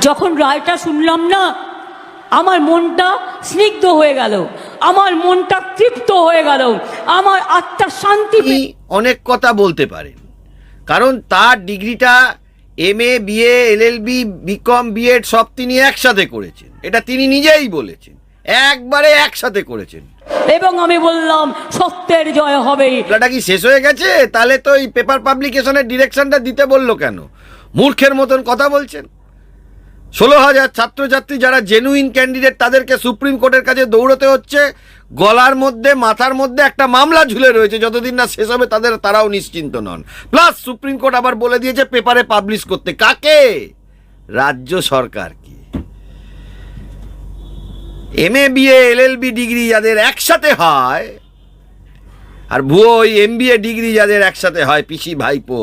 যখন রায়টা শুনলাম না আমার মনটা স্নিগ্ধ হয়ে গেল আমার মনটা তৃপ্ত হয়ে গেল আমার আত্মার শান্তি অনেক কথা বলতে পারেন কারণ তার ডিগ্রিটা M A B A L L B B Com B Ed সব তিনি একসাথে করেছেন। এটা তিনি নিজেই বলেছেন একবারে একসাথে করেছেন। এবং আমি বললাম সত্যের জয় হবে খেলাটা কি শেষ হয়ে গেছে? তাহলে তো এই পেপার পাবলিকেশনের ডিরেকশনটা দিতে বলল কেন? মূর্খের মতন কথা বলছেন? ষোলো হাজার ছাত্রছাত্রী যারা জেনুইন ক্যান্ডিডেট তাদেরকে সুপ্রিম কোর্টের কাছে দৌড়তে হচ্ছে। গলার মধ্যে, মাথার মধ্যে একটা মামলা ঝুলে রয়েছে, যতদিন না শেষ হবে তাদের, তারাও নিশ্চিন্ত নন। প্লাস সুপ্রিম কোর্ট আবার বলে দিয়েছে পেপারে পাবলিশ করতে। কাকে? রাজ্য সরকারকে। M A B A L L B degree যাদের একসাথে হয়, আর ভুয়ো ওই এম বি এ ডিগ্রি যাদের একসাথে হয়, পিসি ভাইপো,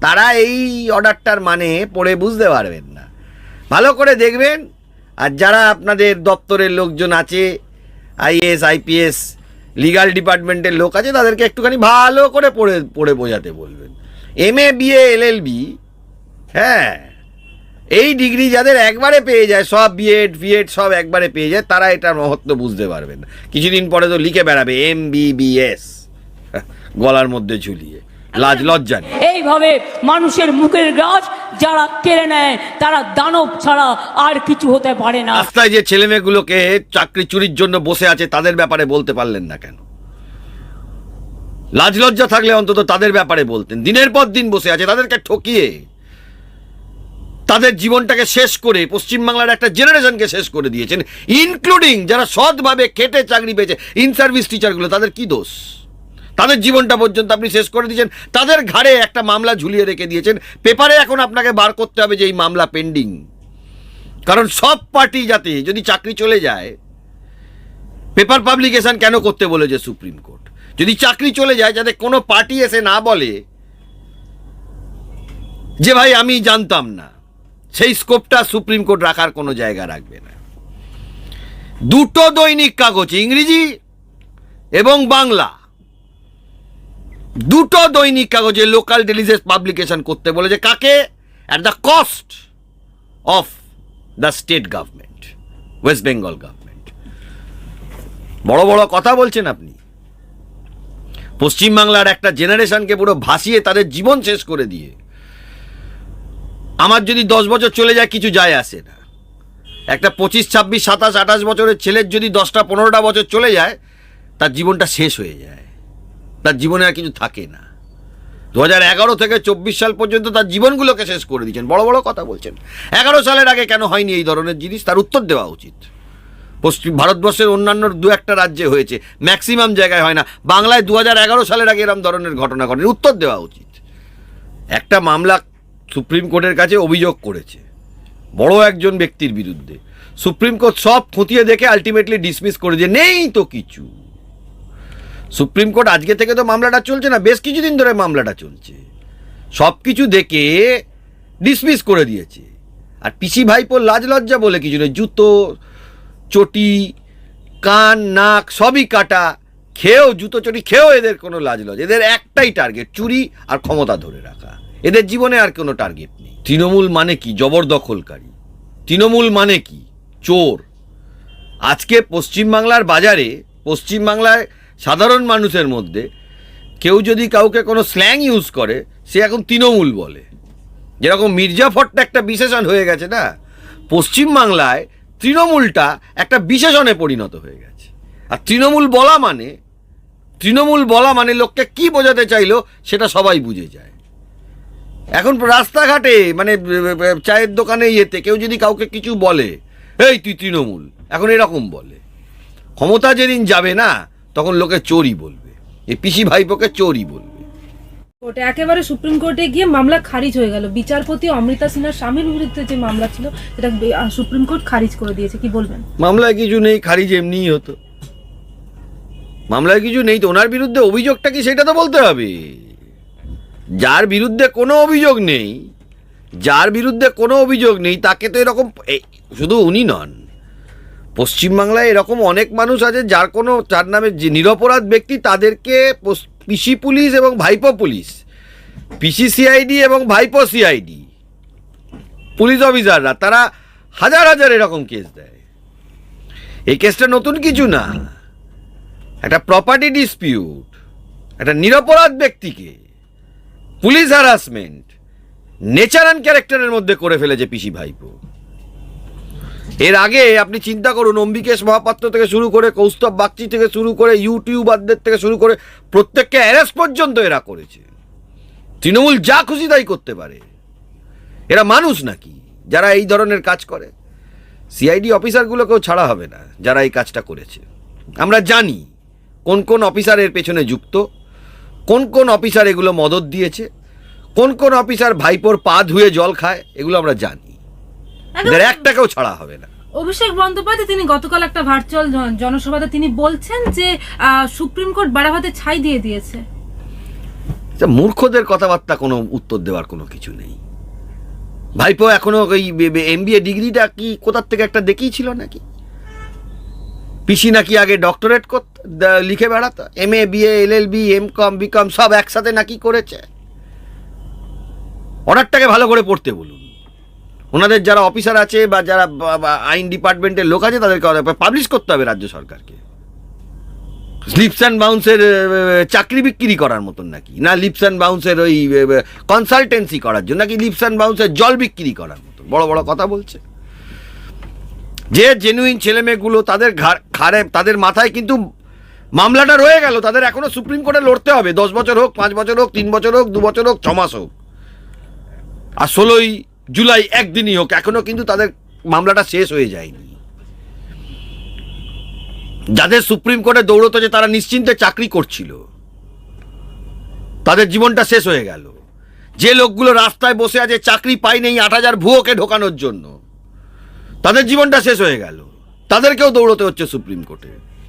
তারা এই অর্ডারটার মানে পড়ে বুঝতে পারবেন না। ভালো করে দেখবেন। আর যারা আপনাদের দপ্তরের লোকজন আছে আইএস আইপিএস, লিগাল ডিপার্টমেন্টের লোক আছে, তাদেরকে একটুখানি ভালো করে পড়ে পড়ে বোঝাতে বলবেন। এম এ বিএ বি হ্যাঁ এই ডিগ্রি যাদের একবারে পেয়ে যায়, সব বিএড ফিএড সব একবারে পেয়ে যায়, তারা এটার মহত্ব বুঝতে পারবেন কিছুদিন পরে তো লিখে বেড়াবে, এম বি বিবিএস গলার মধ্যে ঝুলিয়ে। লাজ লজ্জা এইভাবে মানুষের মুখের গাছ যারা কেড়ে নেয় তারা দানব ছাড়া আর কিছু হতে পারে না। রাস্তায় যে ছেলে ছেলেমেয়েগুলোকে চাকরি চুরির জন্য বসে আছে তাদের ব্যাপারে বলতে পারলেন না কেন? লাজ লজ্জা থাকলে অন্তত তাদের ব্যাপারে বলতেন। দিনের পর দিন বসে আছে তাদেরকে ঠকিয়ে তাদের জীবনটাকে শেষ করে পশ্চিমবাংলার একটা জেনারেশনকে শেষ করে দিয়েছেন ইনক্লুডিং যারা সৎভাবে খেটে চাকরি পেয়েছে ইন সার্ভিস টিচারগুলো তাদের কি দোষ? তাদের জীবনটা পর্যন্ত আপনি শেষ করে দিয়েছেন। তাদের ঘাড়ে একটা মামলা ঝুলিয়ে রেখে দিয়েছেন। পেপারে এখন আপনাকে বার করতে হবে যে এই মামলা পেন্ডিং। কারণ সব পার্টি যাতে যদি চাকরি চলে যায়, পেপার পাবলিকেশন কেন করতে বলেছে সুপ্রিম কোর্ট? যদি চাকরি চলে যায়, যাতে কোনো পার্টি এসে না বলে যে ভাই আমি জানতাম না, সেই স্কোপটা সুপ্রিম কোর্ট রাখার কোনো জায়গা রাখবে না। দুটো দৈনিক কাগজ, ইংরেজি এবং বাংলা। দুটো দৈনিক কাগজে লোকাল ডেলিজেস পাবলিকেশন করতে বলেছে কাকে? At the cost of the state government West Bengal government বড় বড় কথা বলছেন আপনি। পশ্চিমবাংলার একটা জেনারেশনকে পুরো ভাসিয়ে তাদের জীবন শেষ করে দিয়ে। আমার যদি দশ বছর চলে যায়, কিছু যায় আসে না। একটা পঁচিশ, ছাব্বিশ, সাতাশ, আঠাশ বছরের ছেলের যদি দশটা, পনেরোটা বছর চলে যায়, তার জীবনটা শেষ হয়ে যায়। তার জীবনে আর কিছু থাকে না। দু এগারো থেকে চব্বিশ সাল পর্যন্ত তার জীবনগুলোকে শেষ করে দিয়েছেন। বড় বড় কথা বলছেন। এগারো সালের আগে কেন হয়নি এই ধরনের জিনিস? তার উত্তর দেওয়া উচিত। পশ্চিম ভারতবর্ষের অন্যান্য দু একটা রাজ্যে হয়েছে। ম্যাক্সিমাম জায়গায় হয় না। বাংলায় দু হাজার এগারো সালের আগে এরম ধরনের ঘটনা ঘটেনি। উত্তর দেওয়া উচিত। একটা মামলা সুপ্রিম কোর্টের কাছে অভিযোগ করেছে। বড় একজন ব্যক্তির বিরুদ্ধে। সুপ্রিম কোর্ট সব খতিয়ে দেখে আলটিমেটলি ডিসমিস করে দিয়ে, নেই তো কিছু। সুপ্রিম কোর্ট আজকে থেকে তো মামলাটা চলছে না, বেশ কিছুদিন ধরে মামলাটা চলছে। সব কিছু দেখে ডিসমিস করে দিয়েছে। আর পিসি ভাইপোর লাজ লজ্জা বলে কিছু নেই, জুতো, চটি, কান, নাক সবই কাটা, খেয়েও, জুতো, চটি খেয়েও এদের কোনো লাজ লজ এদের একটাই টার্গেট চুরি আর ক্ষমতা ধরে রাখা। এদের জীবনে আর কোনো টার্গেট নেই। তৃণমূল মানে কি? জবরদখলকারী। তৃণমূল মানে কি? চোর। আজকে পশ্চিমবাংলার বাজারে, পশ্চিমবাংলায় সাধারণ মানুষের মধ্যে কেউ যদি কাউকে কোনো স্ল্যাং ইউজ করে, সে এখন তৃণমূল বলে। যেরকম মির্জাফরটা একটা বিশেষণ হয়ে গেছে না? পশ্চিমবাংলায় তৃণমূলটা একটা বিশেষণে পরিণত হয়ে গেছে। আর তৃণমূল বলা মানে তৃণমূল বলা মানে লোককে কি বোঝাতে চাইলো সেটা সবাই বুঝে যায়। এখন রাস্তাঘাটে মানে চায়ের দোকানে ইয়েতে কেউ যদি কাউকে কিছু বলে, এই, তুই তৃণমূল। এখন এরকম বলে। ক্ষমতা যেদিন যাবে না তখন লোকে চোরই বলবে। এই পিসি ভাইপোকে চোরই বলবে। একেবারে সুপ্রিম কোর্টে গিয়ে মামলা খারিজ হয়ে গেল। বিচারপতি অমৃতা সিনহার স্বামীর বিরুদ্ধে যে মামলা ছিল সেটা সুপ্রিম কোর্ট খারিজ করে দিয়েছে। কি বলবেন? মামলায় কিছু নেই খারিজ এমনিই হতো। মামলায় কিছু নেই তো ওনার বিরুদ্ধে অভিযোগটা কি সেটা তো বলতে হবে। যার বিরুদ্ধে কোনো অভিযোগ নেই যার বিরুদ্ধে কোনো অভিযোগ নেই তাকে তো এরকম শুধু উনি নন। পশ্চিমবাংলায় এরকম অনেক মানুষ আছে যার কোনো, যার নামে যে নিরপরাধ ব্যক্তি তাদেরকে পস- পুলিশ এবং ভাইপো পুলিশ। পিসি সিআইডি এবং ভাইপো সিআইডি। পুলিশ অফিসাররা, তারা হাজার হাজার এরকম কেস দেয়। এই কেসটা নতুন কিছু না। একটা প্রপার্টি ডিসপিউট একটা নিরপরাধ ব্যক্তিকে পুলিশ হ্যারাসমেন্ট নেচার অ্যান্ড ক্যারেক্টারের মধ্যে করে ফেলেছে পিসি ভাইপো। এর আগে আপনি চিন্তা করুন, অম্বিকেশ মহাপাত্র থেকে শুরু করে, কৌস্তব বাগচি থেকে শুরু করে, ইউটিউবারদের থেকে শুরু করে, প্রত্যেককে অ্যারেস্ট পর্যন্ত এরা করেছে। তৃণমূল যা খুশি তাই করতে পারে। এরা মানুষ নাকি? যারা এই ধরনের কাজ করে। সিআইডি অফিসারগুলোকেও ছাড়া হবে না, যারা এই কাজটা করেছে। আমরা জানি কোন কোন অফিসার এর পেছনে যুক্ত, কোন কোন অফিসার এগুলো মদত দিয়েছে, কোন কোন অফিসার ভাইপোর পা ধুয়ে জল খায়, এগুলো আমরা জানি। এদের একটাকেও ছাড়া হবে না। অভিষেক বন্দ্যোপাধ্যায় তিনি গতকাল একটা ভার্চুয়াল জন- জনসভাতে তিনি বলছেন যে সুপ্রিম কোর্ট বাড়াভাতে ছাই দিয়ে দিয়েছে। তা মূর্খদের কথাবার্তা কোনো উত্তর দেওয়ার কোনো কিছু নেই। ভাইপো এখনও ওই এমবিএ ডিগ্রিটা কি কোথার থেকে একটা দেখিয়েছিল নাকি? পিসি নাকি আগে ডক্টরেট করতে লিখে বেড়াতো। M A B A L L B M Com B Com সব একসাথে নাকি করেছে। অর্ডারটাকে ভালো করে পড়তে বলুন। ওনাদের যারা অফিসার আছে বা যারা আইন ডিপার্টমেন্টের লোক আছে, তাদেরকে পাবলিশ করতে হবে রাজ্য সরকারকে। লিপস অ্যান্ড বাউন্সের চাকরি বিক্রি করার মতন নাকি? না লিপস অ্যান্ড বাউন্সের ওই কনসালটেন্সি করার জন্য, নাকি লিপস অ্যান্ড বাউন্সের জল বিক্রি করার মতন? বড় বড় কথা বলছে। যে জেনুইন ছেলেমেয়েগুলো তাদের ঘাড়- তাদের মাথায় কিন্তু মামলাটা রয়ে গেল, তাদের এখনও সুপ্রিম কোর্টে লড়তে হবে। দশ বছর হোক, পাঁচ বছর হোক, তিন বছর হোক, দু বছর হোক, ছ মাস হোক। আর ষোলোই জুলাই একদিনই হোক, এখনও কিন্তু তাদের মামলাটা শেষ হয়ে যায়নি। যাদের সুপ্রিম কোর্টে দৌড়তো যে তারা নিশ্চিন্তে চাকরি করছিল, তাদের জীবনটা শেষ হয়ে গেল। যে লোকগুলো রাস্তায় বসে আছে, চাকরি পাই নেই আট হাজার ভুয়োকে ঢোকানোর জন্য, তাদের জীবনটা শেষ হয়ে গেল। তাদেরকেও দৌড়তে হচ্ছে সুপ্রিম কোর্টে।